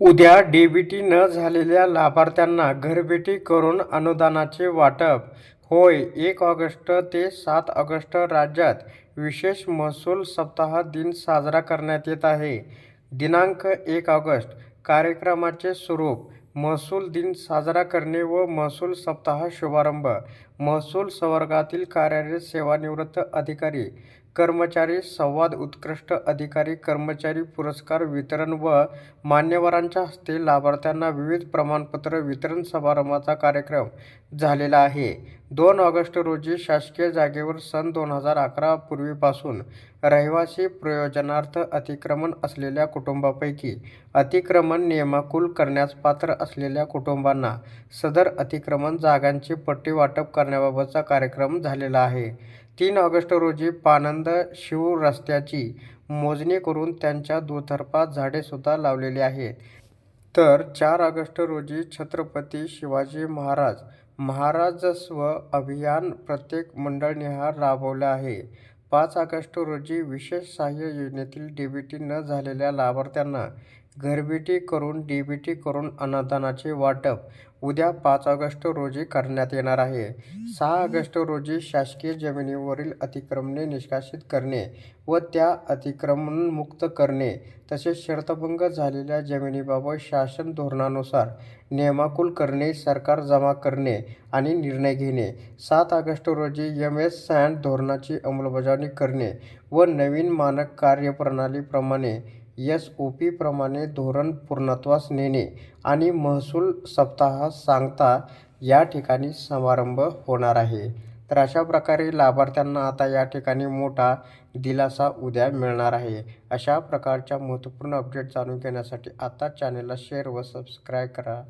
उद्या डीबीटी न झालेल्या लाभार्थ्यांना घरभेटी करून अनुदानाचे वाटप. होय एक ऑगस्ट ते सात ऑगस्ट राज्यात विशेष महसूल सप्ताह दिन साजरा करण्यात येत आहे. दिनांक एक ऑगस्ट कार्यक्रमाचे स्वरूप महसूल दिन साजरा करणे व महसूल सप्ताह शुभारंभ. महसूल संवर्गातील कार्यरत सेवानिवृत्त अधिकारी कर्मचारी संवाद उत्कृष्ट अधिकारी कर्मचारी पुरस्कार वितरण व मान्यवरांच्या हस्ते लाभार्थ्यांना विविध प्रमाणपत्र वितरण समारंभाचा कार्यक्रम झालेला आहे. दोन ऑगस्ट रोजी शासकीय जागेवर सन दोन हजार अकरा पूर्वीपासून रहिवासी प्रयोजनार्थ अतिक्रमण असलेल्या कुटुंबापैकी अतिक्रमण नियमाकुल करण्यास पात्र असलेल्या कुटुंबांना सदर अतिक्रमण जागांची पट्टी वाटप करण्याबाबतचा कार्यक्रम झालेला आहे. तीन ऑगस्ट रोजी पानंद शिव रस्त्याची मोजणी करून त्यांच्या दुतर्फा झाडेसुद्धा लावलेली आहेत. तर चार ऑगस्ट रोजी छत्रपती शिवाजी महाराज महाराजस्व अभियान प्रत्येक मंडळनिहार राबवलं आहे. पाच ऑगस्ट रोजी विशेष सहाय्य योजनेतील डीबीटी न झालेल्या लाभार्थ्यांना घरभेटी करून डीबीटी करून अनुदानाचे वाटप उद्या पाच ऑगस्ट रोजी करण्यात येणार आहे. सहा ऑगस्ट रोजी शासकीय जमिनीवरील अतिक्रमणे निष्कासित करणे व त्या अतिक्रमणमुक्त करणे तसेच शर्तभंग झालेल्या जमिनीबाबत शासन धोरणानुसार नियमाकुल करणे सरकार जमा करणे आणि निर्णय घेणे. सात ऑगस्ट रोजी एम एस सँड धोरणाची अंमलबजावणी करणे व नवीन मानक कार्यप्रणालीप्रमाणे एस ओ पीप्रमाणे धोरण पूर्णत्वास नेणे आणि महसूल सप्ताह सांगता या ठिकाणी समारंभ होणार आहे. तर अशा प्रकारे लाभार्थ्यांना आता या ठिकाणी मोठा दिलासा उद्या मिळणार आहे. अशा प्रकारच्या महत्त्वपूर्ण अपडेट जाणून घेण्यासाठी आता चॅनलला शेअर व सबस्क्राईब करा.